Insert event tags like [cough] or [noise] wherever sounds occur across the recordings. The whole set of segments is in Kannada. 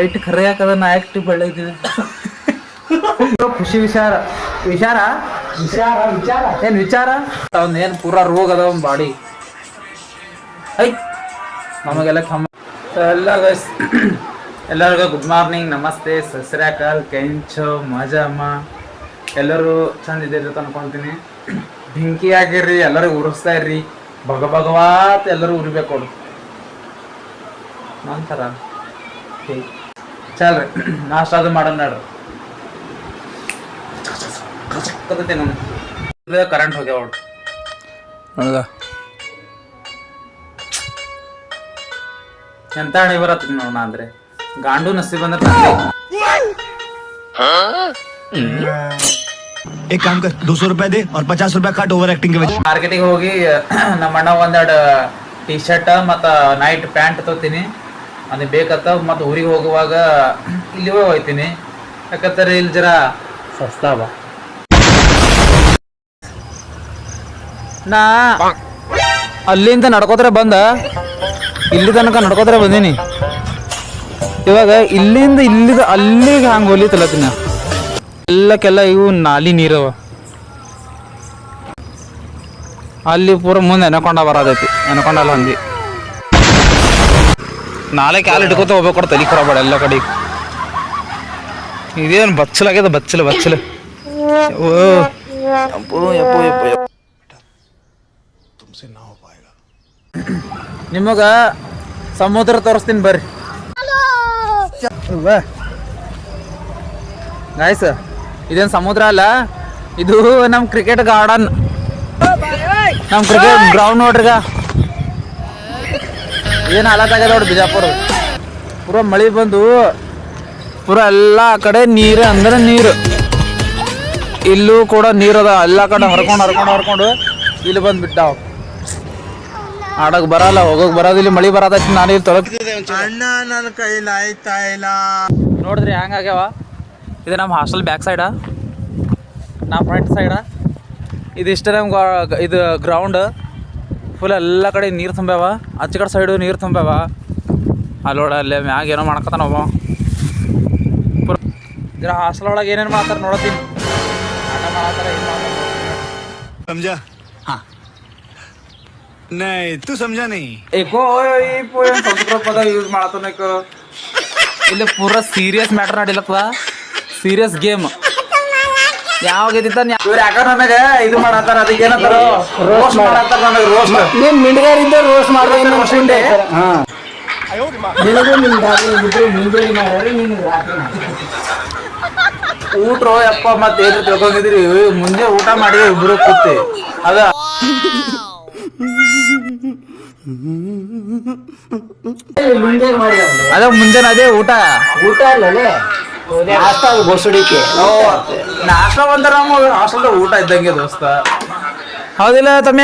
ಏಟ್ ಖರೆ ಹಾಕದ ನಾ ಆಕ್ಟಿವ್ ಬೆಳೆದಿದೆ [laughs] ಖುಷಿ ವಿಚಾರ. ವಿಚಾರ? ವಿಚಾರ ವಿಚಾರ. ಏನ್ ವಿಚಾರ? ಅವ್ನ್ ಏನ್ ಪೂರಾ ರೋಗ ಅದ ಅವ್ನ್ ಬಾಡಿ. ಐ ನಮಗೆಲ್ಲ ಕಮ್ಮ ಎಲ್ಲ ಎಲ್ಲರಿಗೂ ಗುಡ್ ಮಾರ್ನಿಂಗ್ ನಮಸ್ತೆ ಸಸ್ರಾಕಲ್ ಕೆಂಚ ಮಜಮ್ಮ. ಎಲ್ಲರೂ ಚಂದ ಇದ್ದೀರಿ ಅಂತ ಅನ್ಕೊಂತೀನಿ. [clears throat] ಬೆಂಕಿ ಆಗಿರ್ರಿ ಎಲ್ಲರೂ ಉರಿಸ್ತಾ ಇರ್ರಿ. ಭಗ ಭಗವಾತ್ ಎಲ್ಲರೂ ಉರಿಬೇಕು ಅವ್ರು ನಂತರ ಚಲ್ರಿ ನಾಷ್ಟ ಅದು ಮಾಡೋಣ ನೋಡ್ರಿ ಕರೆಂಟ್ ಹೋಗ್ಯಾವ ನೋಡ್ರಿ ಎಂತ ಹಣೆ ಬರತ್ತ ನೋಡ ಅಂದ್ರೆ ಗಾಂಡು ನಸೀಬ್ ಅಂದ್ರೆ ತಂದೆ एक काम कर दो सौ रुपए दे और पचास रुपए काट ओवर एक्टिंग के वजह ಮಾರ್ಕೆಟಿಗೆ ಹೋಗಿ ನಮ್ಮ ಅಣ್ಣ ಒಂದೆರಡು ಟಿ ಶರ್ಟ್ ಮತ್ತ ನೈಟ್ ಪ್ಯಾಂಟ್ ತಗೋತೀನಿ ಅದು ಬೇಕತ್ತ ಮತ್ತು ಊರಿಗೆ ಹೋಗುವಾಗ ಇಲ್ಲಿ ಹೋಗ್ತೀನಿ. ಯಾಕಂದ್ರೆ ಇಲ್ಲಿ ಜರ ಸಸ್ತಾವ. ನಾ ಅಲ್ಲಿಂದ ನಡ್ಕೋತಾರೆ ಬಂದ ಇಲ್ಲಿ ತನಕ ನಡ್ಕೋತಾರೆ ಬಂದೀನಿ. ಇವಾಗ ಇಲ್ಲಿಂದ ಇಲ್ಲಿ ಅಲ್ಲಿಗೆ ಹಂಗೆ ಹೊಲಿತಲತ್ತಿನ ಎಲ್ಲಕ್ಕೆಲ್ಲ ಇವು ನಾಲಿ ನೀರವ. ಅಲ್ಲಿ ಪೂರ ಮುಂದೆ ಎನಕೊಂಡ ಬರೋದೈತಿ ಎನಕೊಂಡಲ್ಲ ಹಂದಿ ನಾಳೆ ಕಾಲು ಇಟ್ಕೊತ ಹೋಗ್ಬೇಕು ತಲೆ ಖರಾಬ್ ಎಲ್ಲ ಕಡೆ ಇದೇನು ಬಚ್ಚಲಾಗ್ಯದ ಬಚ್ಚಲ ಬಚ್ಚಲ. ಓ. ನಿಮಗ ಸಮುದ್ರ ತೋರಿಸ್ತೀನಿ ಬರ್ರಿ. ಗಾಯ್ಸ ಇದೇನು ಸಮುದ್ರ ಅಲ್ಲ, ಇದು ನಮ್ಮ ಕ್ರಿಕೆಟ್ ಗಾರ್ಡನ್ ನಮ್ಮ ಕ್ರಿಕೆಟ್ ಗ್ರೌಂಡ್ ನೋಡ್ರಿಗ. ಏನು ಹಾಲತ್ತಾಗ ನೋಡಿ ಬಿಜಾಪುರ. ಪೂರ ಮಳೆ ಬಂದು ಪೂರ ಎಲ್ಲ ಕಡೆ ನೀರು ಅಂದ್ರೆ ನೀರು. ಇಲ್ಲೂ ಕೂಡ ನೀರದ ಎಲ್ಲ ಕಡೆ ಹರ್ಕೊಂಡು ಹರ್ಕೊಂಡು ಹರ್ಕೊಂಡು ಇಲ್ಲಿ ಬಂದು ಬಿಟ್ಟಾವ ಆಡಕ್ ಬರಲ್ಲ ಹೋಗಕ್ ಬರೋದು ಇಲ್ಲಿ ಮಳಿ ಬರತೈತಿ ನಾನು ಇಲ್ಲಿ ತೊಲಕ್ ಅಣ್ಣ ನನ್ನ ಕೈಲಿ ಆಯ್ತಾ ಇಲ್ಲ. ನೋಡಿದ್ರಿ ಹೆಂಗಾಗ್ಯಾವ ಇದು ನಮ್ಮ ಹಾಸ್ಟೆಲ್ ಬ್ಯಾಕ್ ಸೈಡ ನಮ್ಮ ಫ್ರಂಟ್ ಸೈಡ ಇದಿಷ್ಟು ನಮ್ಗೆ ಇದು ಗ್ರೌಂಡ್ ಫುಲ್ ಎಲ್ಲ ಕಡೆ ನೀರು ತುಂಬ್ಯಾವ ಆಚೆ ಕಡೆ ಸೈಡು ನೀರು ತುಂಬ್ಯಾವ ಅಲ್ಲಿ ನೋಡ ಅಲ್ಲೇ ಮ್ಯಾಗ ಏನೋ ಮಾಡ್ಕೊತಾನ ಒಬ್ಬ ಪುರ ಇದ್ರ ಹಾಸ್ಟೆಲ್ ಒಳಗೆ ಏನೇನು ಮಾಡ್ತಾರೆ ನೋಡತ್ತೀನಿ ಆಟ ಮಾಡತ್ತಾರ ಏನು ಮಾಡ್ತಾರೆ समझा हाँ नहीं तू समझा नहीं ಏಕೋ ಈ ಪೋ ಏನ್ ಸಂಸ್ಕೃತ ಪದ ಯೂಸ್ ಮಾಡತ್ತನಕ ಇಲ್ಲಿ ಪೂರ ಸೀರಿಯಸ್ ಮ್ಯಾಟರ್ ನಡಿಲತ್ತದ ಸೀರಿಯಸ್ ಗೇಮ್ ಯಾವಾಗ ಇದ್ದಿತ್ತ ಇವ್ರು ಯಾಕ ಇದು ಮಾಡತ್ತಾರ ಅದಕ್ಕೆ ಏನಂತಾರ ರೋಸ್ಟ್ ಮಾಡತ್ತಾರ ನನಗೆ ರೋಸ್ಟ್ ನೀನ್ ಮಿಂಡ್ಗಾರಿಂದ ರೋಸ್ ಮಾಡ್ದೆ ಇನ್ನು ಅನ್ಕೊಂಡೆ ಹಾ. ನಿನಗೂ ನಿನ್ ದಾರಿ ಇಬ್ರು ಮುಂಜಾನೆ ಮಾಡ್ಯಾರ ನೀನು ರಾತ್ರಿ ಊಟ ಯಪ್ಪ ಮತ್ತೆ ಏನು ತಿಳ್ಕೊಂಡಿದ್ರಿ ಮುಂದೆ ಊಟ ಮಾಡಿ ಇಬ್ರು ಕೂತಿ. ಅದ. ಅದ ಮುಂಜಾನೆ ಅದೇ ಊಟ. ಊಟ ಅಲ್ಲೇ ನಾಷ್ಟ ನಾಷ್ಟ ಒಂಥರ ಹಾಸ್ಟೆಲ್ ಊಟ ಇದ್ದಂಗೆ ದೋಸ್ತ. ಹೌದಿಲ್ಲ ತಮ್ಮ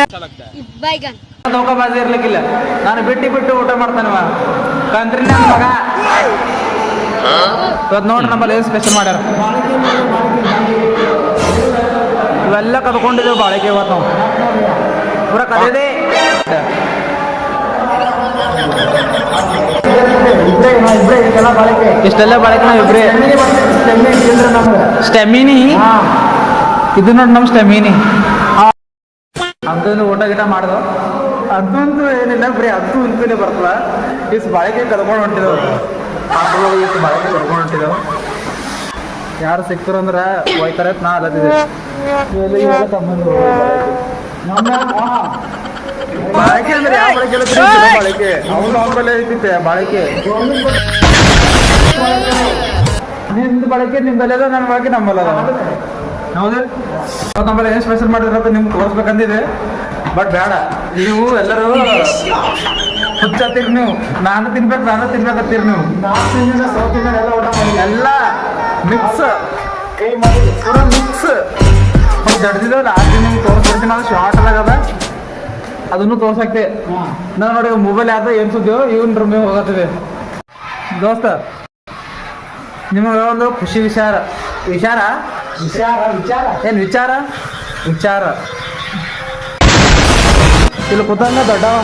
ನೌಕ ಬಾಜಿ ಇರ್ಲಿಕ್ಕಿಲ್ಲ. ನಾನು ಬಿಟ್ಟು ಬಿಟ್ಟು ಊಟ ಮಾಡ್ತಾನೆ ಕಂತ್ರಿ ನನ್ನ ಮಗ. ನೋಡ್ರಿ ನಮ್ಮಲ್ಲಿ ಏನು ಸ್ಪೆಷಲ್ ಮಾಡ್ಯಾರ. ಇವೆಲ್ಲ ಕದ್ಕೊಂಡಿದ್ದೇವೆ ಬಾಳಿಕೆ ಇವತ್ತು ನಾವು. ಪೂರ ಕದಿದೆ ಇಷ್ಟೆಲ್ಲ ಬಳಕೆ ನಾವು ಇಬ್ರೇ. ಸ್ಟೆಮಿನಿ ಹಾ. ಇದು ನೋಡಿ ನಮ್ಮ ಸ್ಟೆಮಿನಿ. ಅಂತಂದು ಊಟ ಗಿಟ ಮಾಡ್ದ. ಅದೊಂದು ಏನಿಲ್ಲ ಬರೀ ಅಂತೂ ಇಂತೂನೇ ಬರ್ತದ. ಇಷ್ಟು ಬಳಕೆ ಕದ್ಕೊಂಡು ಹೊಂಟಿದವು. ಇಷ್ಟು ಬಾಳಿಕೆ ಕದ್ಕೊಂಡು ಹೊಂಟಿದವು. ಯಾರು ಸಿಕ್ತರು ಅಂದ್ರೆ ಒಯ್ತಾರೆ ನಾ ಅಲ್ಲತ್ತಿದ್ದೆ ತಮ್ಮಂದು. ಹಾ. ಬಾಳಿಕೆ ಅಂದ್ರೆ ಯಾವ ಬಾಳಿಕೆ ಚಲೋ ಬಾಳಿಕೆ. ಅವನು ಅವನಲ್ಲೇ ಐತಿತ್ತೆ ಬಾಳಿಕೆ. ನಿಮ್ದು ಬಳಕೆ ನಾನು ನನ್ನ ಬಳಕೆ ನಮ್ಮಲ್ಲ ಹೌದು? ನಮ್ಮಲ್ಲಿ ಏನು ಸ್ಪೆಷಲ್ ಮಾಡಿದ್ರಪ್ಪ ನಿಮ್ಗೆ ತೋರಿಸ್ಬೇಕಂದಿದೆ. ಬಟ್ ಬೇಡ. ನೀವು ಎಲ್ಲರೂ ಹುಚ್ಚತ್ತೀರಿ ನೀವು. ನಾನು ತಿನ್ಬೇಕು ನಾನು ತಿನ್ಬೇಕತ್ತೀರಿ ನೀವು. ಎಲ್ಲ ಊಟ ಮಾಡಿ ಎಲ್ಲ ಮಿಕ್ಸ್ ಕೈ ಮಾಡಿ ಪೂರ ಮಿಕ್ಸ್ ಜಡ್ದಿದ್ದೇವೆ ಲಾಸ್ಟ್ ನಿಮ್ಗೆ ತೋರಿಸ್ಬಿಡ್ತೀನಿ ಅದು ಶಾರ್ಟ್ ಆಗದ ಅದನ್ನು ತೋರ್ಸಕ್ತೆ. ನಾನು ನೋಡಿ ಮೊಬೈಲ್ ಯಾವ್ದು ಏನ್ ಸುದ್ದಿಯೋ ಇವನ್ ರೂಮಿಗೆ ಹೋಗತ್ತಿದೆ ದೋಸ್ತ ನಿಮಗೆ ಒಂದು ಖುಷಿ ವಿಚಾರ. ವಿಚಾರ? ವಿಚಾರ ವಿಚಾರ. ಏನು ವಿಚಾರ? ವಿಚಾರ. ಇಲ್ಲಿ ಕೂತಂಗ ದೊಡ್ಡವ.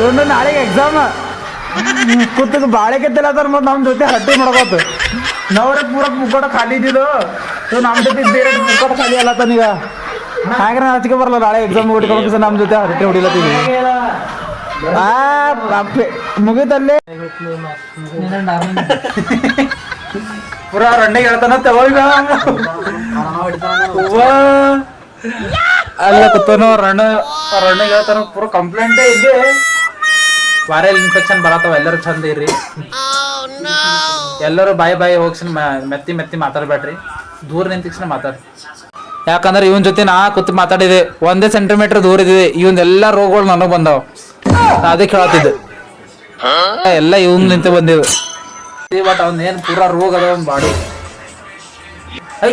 ಇವನು ನಾಳೆಗೆ ಎಕ್ಸಾಮ್ ಕೂತಕ್ಕೆ ಬಾಳೆ ಕೆತ್ತಲಾತಾರ ಮತ್ತೆ ನಮ್ಮ ಜೊತೆ ಹಟ್ಟಿ ಮಾಡ್ಕೋತ. ನಾವ್ರೆ ಪೂರ ಮುಕ್ಕೋಟ ಖಾಲಿ ಇದ್ದಿದ್ದು. ನಮ್ ನಮ್ಮ ಜೊತೆ ಬೇರೆ ಮುಕ್ಕೋಟ ಖಾಲಿ ಅಲ್ಲತ್ತಾನ ಈಗ ನಾನು ಹಚ್ಕೆ ಬರಲ್ಲ, ನಾಳೆ ಎಕ್ಸಾಮ್ ಹೊಡ್ಕೊಂಡು ನಮ್ಮ ಜೊತೆ ಹರಟೆ ಹೊಡಿಲತ್ತೀವಿ. ಮುಗಿತಲ್ಲೇ. ಪುರಾ ರೊಂಡೆ ಹೇಳ್ತಾನ ತಗೋಗ ಅಲ್ಲ ಕೂತನು, ರಣ ರಣ್ಣಿಗೆ ಹೇಳ್ತಾನ, ಪೂರ ಕಂಪ್ಲೇಂಟೇ ಇದೆ. ವೈರಲ್ ಇನ್ಫೆಕ್ಷನ್ ಬರತ್ತವ, ಎಲ್ಲರು ಚಂದ ಇರ್ರಿ. ಎಲ್ಲರೂ ಬಾಯಿ ಬಾಯಿ ಹೋಗ್ಸಿನ ಮೆತ್ತಿ ಮೆತ್ತಿ ಮಾತಾಡ್ಬೇಡ್ರಿ. ದೂರ ನಿಂತ ತಕ್ಷಣ ಮಾತಾಡ್ರಿ. ಯಾಕಂದ್ರೆ ಇವನ್ ಜೊತೆ ನಾ ಕೂತ್ ಮಾತಾಡಿದೆ ಒಂದೇ ಸೆಂಟಿಮೀಟರ್ ದೂರ ಇದಿದೆ ಇವನ್ ಎಲ್ಲಾ ರೋಗಗಳು ನನಗ್ ಬಂದಾವ. ಅದೇ ಕೇಳತ್ತಿದ್ದೆ ಎಲ್ಲ ಇವನ್ ನಿಂತ ಬಂದಿವೆ. ಬಟ್ ಅವ್ನ ಏನ್ ಪೂರಾ ರೋಗ ಅದ ಅವ್ನ ಬಾಡಿ. ಐ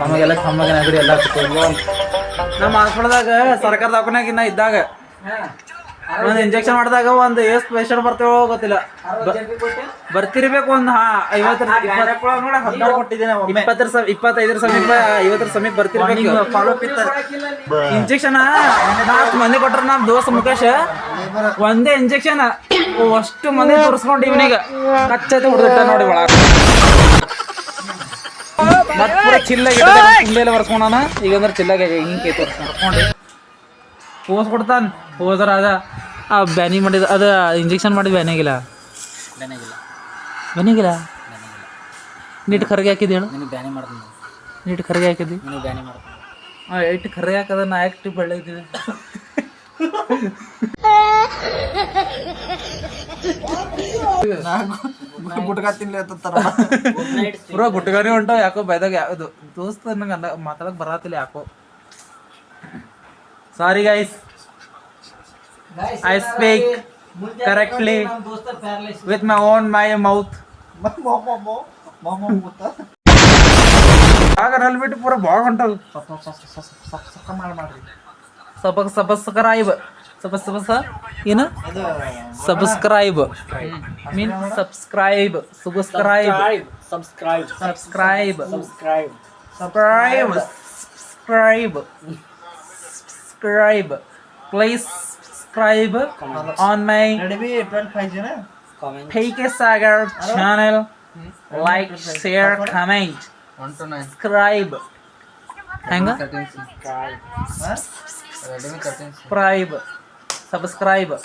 ನಮಗೆಲ್ಲ ಕಮ್ಮಗೆ ನಗರಿ ಎಲ್ಲ ನಮ್ಮ ಹಾಸ್ಪಿಟಲ್ದಾಗ ಸರ್ಕಾರ ಇನ್ನ ಇದ್ದಾಗ. ಒಂದ್ ಇಂಜೆಕ್ಷನ್ ಮಾಡಿದಾಗ ಒಂದ್ ಎಷ್ಟು ಪೇಷಂಟ್ ಬರ್ತೇವೋ ಗೊತ್ತಿಲ್ಲ. ಬರ್ತಿರ್ಬೇಕು ಒಂದ್ ಹಾ ಐವತ್ತರ ಇಪ್ಪತ್ತರ ಸ ಇಪ್ಪತ್ತೈದರ ಸಮೀಪ ಐವತ್ತರ ಸಮೀಪ ಬರ್ತಿರ್ಬೇಕು. ಇಂಜೆಕ್ಷನ್ ನಾಲ್ಕು ಮಂದಿ ಕೊಟ್ರ ನಮ್ ದೋಸ್ತ ಮುಖೇಶ್. ಒಂದೇ ಇಂಜೆಕ್ಷನ್ ಅಷ್ಟು ಮಂದಿ ತೋರಿಸ್ಕೊಂಡು ಇವನಿಗ ಕಚ್ಚತೆ ಹೊಡೆದಿಟ್ಟ ನೋಡಿ ಒಳಗ. ಮತ್ತೆ ಚಿಲ್ಲಾಗಿ ತುಂಬೆಲ್ಲ ಬರ್ಸ್ಕೊಂಡಾನ ಈಗ ಅಂದ್ರೆ ಚಿಲ್ಲಾಗಿ ಹಿಂಗ್ ಕೈ ತೋರಿಸ್ಕೊಂಡು. ಕೂಸ್ ಕೊಡ್ತಾನ ಹೋದ್ರ ಅದ ಆ ಬ್ಯಾನಿ ಮಾಡಿದ ಅದ ಇಂಜೆಕ್ಷನ್ ಮಾಡಿದ ಬ್ಯಾನಿಗಿಲ್ಲ ಬ್ಯಾನಿಗಿಲ್ಲ ನೀಟ್ ಕರ್ಗೆ ಹಾಕಿದ್ ಹೇಳು. ನೀಟ್ ಕರ್ಗೆ ಹಾಕಿದ್ದಿ? ಹಾಂ ಇಟ್ಟು ಕರ್ಗೆ ಹಾಕದ ನಾ ಯಾಕೆ ಬೆಳ್ಳ ಇದ್ದೀವಿ ಪೂರ ಗುಟ್ಗಾನಿ ಹೊಂಟಾವ ಯಾಕೋ ಬೈದಾಗ ಯಾವ್ದು ದೋಸ್ತ ನಂಗೆ ಅಂದ ಮಾತಾಡಕ್ ಬರತ್ತಿಲ್ಲ ಯಾಕೋ. Sorry guys I speak correctly with my own my mouth ಆಗ ನಲ್ಲಿ ಬಿಟ್ಟು ಪೂರ ಬಾಗ ಹೊಂಟದು. ಸಬ ಸಬಸ್ಕ್ರೈಬ್. ಸಬ ಸಬ ಸ ಏನು subscribe. Mean subscribe subscribe Subscribe. Subscribe Subscribe. subscribe. Subscribe. Subscribe. Please subscribe on my Comment. PK Sagar channel like share comment subscribe Subscribe. subscribe subscribe